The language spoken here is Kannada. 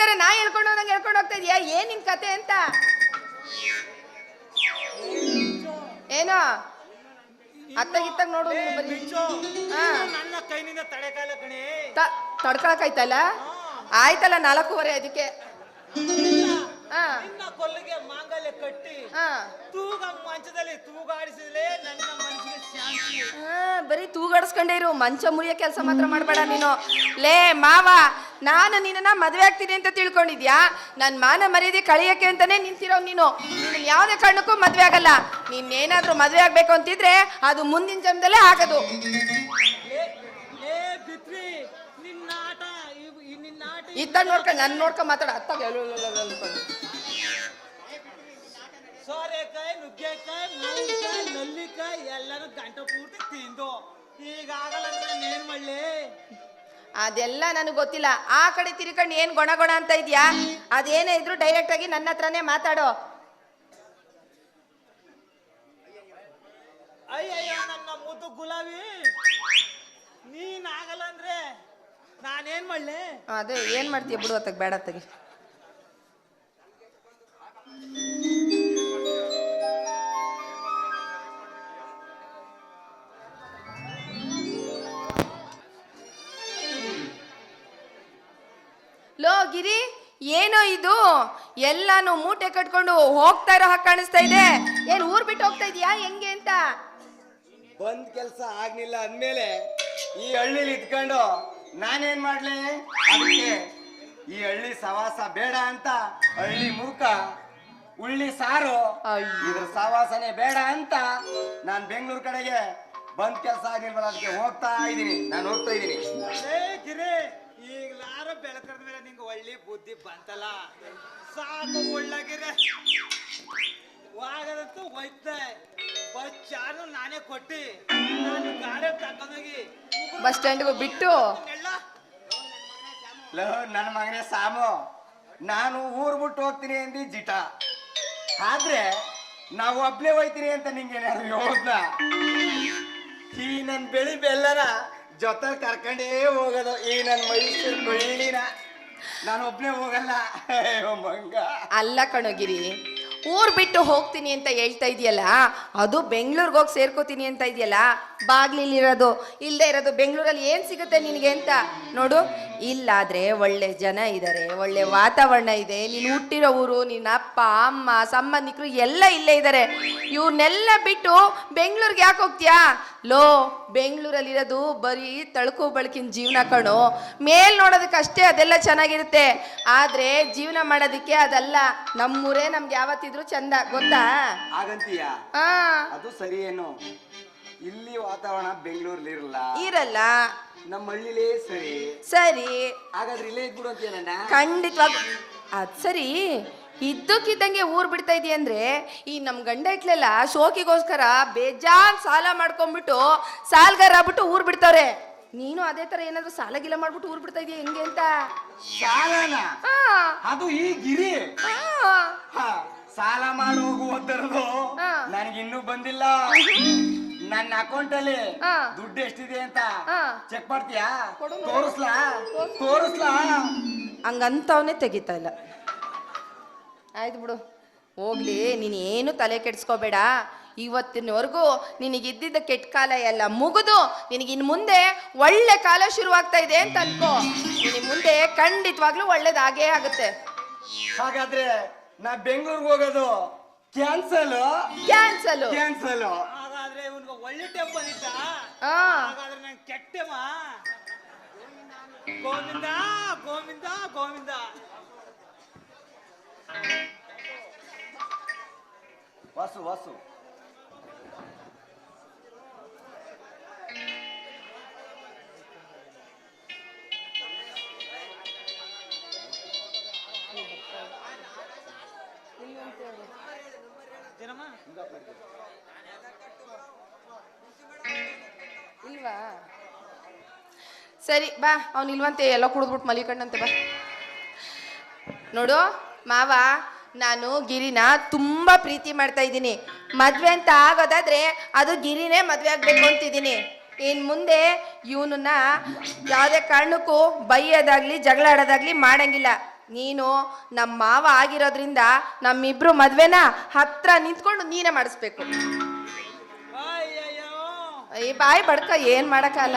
ತರ ನಾ ಹೇಳ್ಕೊಂಡು ಹೋದಂಗೆ ಹೇಳ್ಕೊಂಡು ಹೋಗ್ತಾ ಇದೀಯಾ? ಏನ್ ನಿನ್ ಕತೆ ಅಂತ? ಏನೋ? ಅತ್ತಾಗಿತ್ತಾಗ ನೋಡು ನೀನು ಬರೀ ಹಾ. ನನ್ನ ಕೈನಿಂದ ತಡೆಕಾಲ ಕಣೆ. ತ- ತಡ್ಕೊಳಕಾಯ್ತಲ್ಲ ಆಯ್ತಲ್ಲ ನಾಲ್ಕೂವರೆ ಅದಕ್ಕೆ. ನಿನ್ನ ಕೊಲ್ಲಿಗೆ ಮಾಂಗಲ್ಯ ಕಟ್ಟಿ ಹಾ. ತೂಗ ಮಂಚದಲ್ಲಿ ತೂಗಾಡಿಸಿದಲೇ ನನ್ನ ಮನಸ್ಸಿಗೆ ಶಾಂತಿ. ಬರೀ ತೂಗಾಡಿಸ್ಕೊಂಡೇ ಇರು ಮಂಚ ಮುರಿಯೋ ಕೆಲಸ ಮಾತ್ರ ಮಾಡಬೇಡ ನೀನು. ಲೇ ಮಾವ ನಾನು ನಿನ್ನ ಮದುವೆ ಆಗ್ತೀನಿ ಅಂತ ತಿಳ್ಕೊಂಡಿದ್ಯಾ? ನನ್ನ ಮಾನ ಮರ್ಯಾದೆ ಕಳಿಯಕ್ಕೆ ಅಂತಾನೆ ನಿಂತಿರೋ ನೀನು. ನೀನು ಯಾವುದೇ ಕಾರಣಕ್ಕೂ ಮದುವೆ ಆಗಲ್ಲ. ನೀನೇನಾದ್ರೂ ಮದುವೆ ಆಗ್ಬೇಕು ಅಂತಿದ್ರೆ ಅದು ಮುಂದಿನ ಜನ್ಮದಲ್ಲೇ ಆಗದು. ಇದ್ದಾಗ ನೋಡ್ಕೊಂಡು ನನ್ನ ನೋಡ್ಕೊಂಡು ಮಾತಾಡ ಅತ್ತಾಗ ಸೋರೆಕಾಯಿ ನುಗ್ಗೆಕಾಯಿ ಮಾವಿನಕಾಯಿ ನಲ್ಲಿಕಾಯಿ ಎಲ್ಲಾನು ಗಂಟೆ ಪೂರ್ತಿ ತಿಂದು. ಅಂದ್ರೆ ನಾನು ಏನ್ ಮಾಡ್ಲಿ? ಅದೆಲ್ಲ ನನಗೆ ಗೊತ್ತಿಲ್ಲ. ಆ ಕಡೆ ತಿರ್ಕೊಂಡು ಏನ್ ಗೊಣ ಗೊಣ ಅಂತ ಇದ್ಯಾ? ಅದೇನೇ ಇದ್ರು ಡೈರೆಕ್ಟ್ ಆಗಿ ನನ್ನ ಹತ್ರನೇ ಮಾತಾಡೋ. ಅಯ್ಯಯ್ಯೋ ನನ್ನ ಮುದ್ದು ಗುಲಾಬಿ. ನೀನ್ ಆಗಲ್ಲ ಅಂದ್ರೆ ನಾನೇನ್ ಮಾಡ್ಲಿ? ಅದೇ ಏನ್ ಮಾಡ್ತೀಯ ಬಿಡು ಅತ್ತಾಗ ಬೇಡ ಅತ್ತಾಗಿ. ಲೋ ಗಿರಿ ಏನೋ ಇದು? ಎಲ್ಲಾನು ಮೂಟೆ ಕಟ್ಕೊಂಡು ಹೋಗ್ತಾ ಇರೋ ಹಾಗೆ ಕಾಣಿಸ್ತಾ ಇದೆ. ಏನ್ ಊರ್ ಬಿಟ್ಟು ಹೋಗ್ತಾ ಇದೀಯಾ? ಹೆಂಗೆ ಅಂತ? ಬಂದ್ ಕೆಲ್ಸ ಆಗ್ಲಿಲ್ಲ ಅಂದ್ಮೇಲೆ ಈ ಹಳ್ಳಿಲಿ ಇದ್ಕೊಂಡು ನಾನೇನ್ ಮಾಡ್ಲಿ? ಅದಕ್ಕೆ ಈ ಹಳ್ಳಿ ಸವಾಸ ಬೇಡ ಅಂತ ಹಳ್ಳಿ ಮೂಕ ಉಳ್ಳಿ ಸಾರು ಅಯ್ಯೋ. ಇದ್ರ ಸವಾಸನೆ ಬೇಡ ಅಂತ ನಾನ್ ಬೆಂಗಳೂರು ಕಡೆಗೆ ಬಂದ್ ಕೆಲ್ಸ ಆಗಿಲ್ವಲ್ಲ ಅದಕ್ಕೆ ಹೋಗ್ತಾ ಇದೀನಿ. ನಾನು ಹೋಗ್ತಾ ಇದೀನಿ. ಏ ಗಿರಿ ಈಗ್ಲಾರ ಬೆಳಕದ ಮೇಲೆ ನಿಂಗೆ ಒಳ್ಳೆ ಬುದ್ಧಿ ಬಂತಲ್ಲ? ಸಾಕು ಒಳ್ಳಾಗಿರ ವಾಗದಂತೂ ಹೋಯ್ತೆ. ಬಸ್ ಚಾರ್ಜ್ ನಾನೇ ಕೊಟ್ಟಿ. ನಾನು ಗಾಡಿ ತಕೊಂಡೋಗಿ ಬಸ್ ಸ್ಟ್ಯಾಂಡ್ಗೂ ಬಿಟ್ಟು? ಲೋ ನನ್ನ ಮಗನೇ ಸಾಮು. ನಾನು ಊರ್ ಬಿಟ್ಟು ಹೋಗ್ತೀನಿ ಅಂದಿ ಜಿಟ. ಆದ್ರೆ ನಾವು ಒಬ್ನೇ ಹೋಯ್ತೀನಿ ಅಂತ ನಿಂಗೆ ಏನಾದ್ರು ಹೇಳ್ದ ಈ ನನ್ ಬೆಳಿ ಬೆಲ್ಲನ ಜೊತೆ ಕರ್ಕೊಂಡೇ ಹೋಗೋದು. ಈ ನನ್ನ ಮೈಸೂರು ಬೆಳ್ಳಿನ. ನಾನು ಒಬ್ನೇ ಹೋಗಲ್ಲ. ಮಂಗ. ಅಲ್ಲ ಕಣಗಿರಿ, ಊರ್ ಬಿಟ್ಟು ಹೋಗ್ತೀನಿ ಅಂತ ಹೇಳ್ತಾ ಇದೆಯಲ್ಲ, ಅದು ಬೆಂಗಳೂರಿಗೆ ಹೋಗಿ ಸೇರ್ಕೋತೀನಿ ಅಂತ ಇದೆಯಲ್ಲ ಬಾಗ್ಲಿಲಿರೋದು ಇಲ್ಲದೆ ಇರೋದು ಬೆಂಗ್ಳೂರಲ್ಲಿ ಏನು ಸಿಗುತ್ತೆ ನಿನಗೆ ಅಂತ? ನೋಡು, ಇಲ್ಲಾದರೆ ಒಳ್ಳೆ ಜನ ಇದ್ದಾರೆ ಒಳ್ಳೆ ವಾತಾವರಣ ಇದೆ, ನೀನು ಹುಟ್ಟಿರೋ ಊರು ನಿನ್ನ ಅಪ್ಪ, ಅಮ್ಮ, ಸಂಬಂಧಿಕರು ಎಲ್ಲ ಇಲ್ಲೇ ಇದ್ದಾರೆ ಇವ್ರನ್ನೆಲ್ಲ ಬಿಟ್ಟು ಬೆಂಗಳೂರಿಗೆ ಯಾಕೆ ಹೋಗ್ತೀಯಾ? ಲೋ ಬೆಂಗಳೂರಲ್ಲಿರೋದು ಬರೀ ತಳ್ಕು ಬಳಕಿನ ಜೀವನ ಕಣು. ಮೇಲ್ ನೋಡೋದಕ್ಕೆ ಅಷ್ಟೇ ಅದೆಲ್ಲ ಚೆನ್ನಾಗಿರುತ್ತೆ. ಆದ್ರೆ ಜೀವನ ಮಾಡೋದಕ್ಕೆ ಅದಲ್ಲ. ನಮ್ಮೂರೇ ನಮ್ಗೆ ಯಾವತ್ತಿದ್ರು ಚಂದ ಗೊತ್ತಾ? ಹಾಗಂತೀಯ? ಆ ಅದು ಸರಿಯೇನು? ಇಲ್ಲಿ ವಾತಾವರಣ ಬೆಂಗಳೂರಲ್ಲಿ ಇರಲ್ಲ. ಇರಲ್ಲ. ನಮ್ಮ ಹಳ್ಳಿಲೇ ಸರಿ. ಸರಿ. ಹಾಗಾದ್ರೆ ಇಲ್ಲೇ ಇದ್ಬಿಡು ಅಂತ ಖಂಡಿತವಾಗ ಅದ್ ಸರಿ. ಇದ್ದಕ್ಕಿದ್ದಂಗೆ ಊರ್ ಬಿಡ್ತಾ ಇದೀಯ ಅಂದ್ರೆ ಈ ನಮ್ಮ ಗಂಡ ಇಟ್ಲೆಲ್ಲ ಶೋಕಿಗೋಸ್ಕರ ಬೇಜಾನ್ ಸಾಲ ಮಾಡ್ಕೊಂಡ್ಬಿಟ್ಟು ಸಾಲ್ಗಾರ ಆಗ್ಬಿಟ್ಟು ಊರ್ ಬಿಡ್ತಾವ್ರೆ. ನೀನು ಅದೇ ತರ ಏನಾದ್ರು ಸಾಲ ಗಿಲ ಮಾಡ್ಬಿಟ್ಟು ಊರ್ ಬಿಡ್ತಾ ಇದೀಯ ಹೆಂಗೆ ಅಂತ? ಸಾಲನ ಆ, ಅದು ಈ ಗಿರಿ. ಆ. ಹ, ಸಾಲ ಮಾಡಿ ಹೋಗುವಂತರದು ಹಾ. ನನಗಿನ್ನೂ ಬಂದಿಲ್ಲ. ನನ್ನ ಅಕೌಂಟ್ ಅಲ್ಲಿ ಹಾ. ದುಡ್ಡು ಎಷ್ಟಿದೆ ಅಂತ ಹಾ. ಚೆಕ್ ಮಾಡ್ತೀಯಾ? ಕೊಡು ನೋಡು. ತೋರಿಸ್ಲಾ? ತೋರಿಸ್ಲಾ? ಹಂಗಂತವನೇ ತೆಗಿತಾ ಇಲ್ಲ. ಆಯ್ತು ಬಿಡು. ಹೋಗ್ಲಿ ನೀನು ಏನು ತಲೆ ಕೆಡ್ಸ್ಕೋಬೇಡ. ಇವತ್ತಿನವರೆಗೂ ನಿನಗಿದ್ದಿದ್ದ ಕೆಟ್ಟ ಕಾಲ ಎಲ್ಲ ಮುಗಿದು ನಿನಗಿನ್ ಮುಂದೆ ಒಳ್ಳೆ ಕಾಲ ಶುರುವಾಗ್ತಾ ಇದೆ ಅಂತ ಅನ್ಕೋ. ನಿನ್ ಮುಂದೆ ಖಂಡಿತವಾಗ್ಲೂ ಒಳ್ಳೇದಾಗೇ ಆಗುತ್ತೆ. ಹಾಗಾದ್ರೆ ನಾ ಬೆಂಗಳೂರಿಗೆ ಹೋಗೋದು ಕ್ಯಾನ್ಸಲ್? ಕ್ಯಾನ್ಸಲ್. ಕ್ಯಾನ್ಸಲ್. ಹಾಗಾದ್ರೆ ಇವನ್ಗೆ ಒಳ್ಳೆ ಟೆಂಪಲ್ ಇದ್ದ ಆ ಹಾಗಾದ್ರೆ ನಂಗೆ ಗೋವಿಂದ ಗೋವಿಂದ ಗೋವಿಂದ. ವಾಸು ವಾಸು ಇಲ್ವಾ? ಸರಿ ಬಾ. ಅವ್ನು ಇಲ್ವಂತೆ ಎಲ್ಲ ಕುಡಿದ್ಬಿಟ್ಟು ಮಲಿಕಂಡಂತೆ ಬಾ. ನೋಡು ಮಾವ ನಾನು ಗಿರಿನ ತುಂಬಾ ಪ್ರೀತಿ ಮಾಡ್ತಾ ಇದ್ದೀನಿ. ಮದ್ವೆ ಅಂತ ಆಗೋದಾದ್ರೆ ಅದು ಗಿರಿನೇ ಮದ್ವೆ ಆಗ್ಬೇಕು ಅಂತಿದ್ದೀನಿ. ಇನ್ ಮುಂದೆ ಇವನನ್ನ ಯಾವುದೇ ಕಾರಣಕ್ಕೂ ಬೈಯೋದಾಗ್ಲಿ ಜಗಳ ಆಡೋದಾಗ್ಲಿ ಮಾಡಂಗಿಲ್ಲ. ನೀನು ನಮ್ಮ ಮಾವ ಆಗಿರೋದ್ರಿಂದ ನಮ್ಮಿಬ್ರು ಮದ್ವೆನ ಹತ್ರ ನಿಂತ್ಕೊಂಡು ನೀನೇ ಮಾಡಿಸ್ಬೇಕು. ಈ ಬಾಯಿ ಬಡ್ಕ ಏನ್ ಮಾಡಕ್ಕಲ್ಲ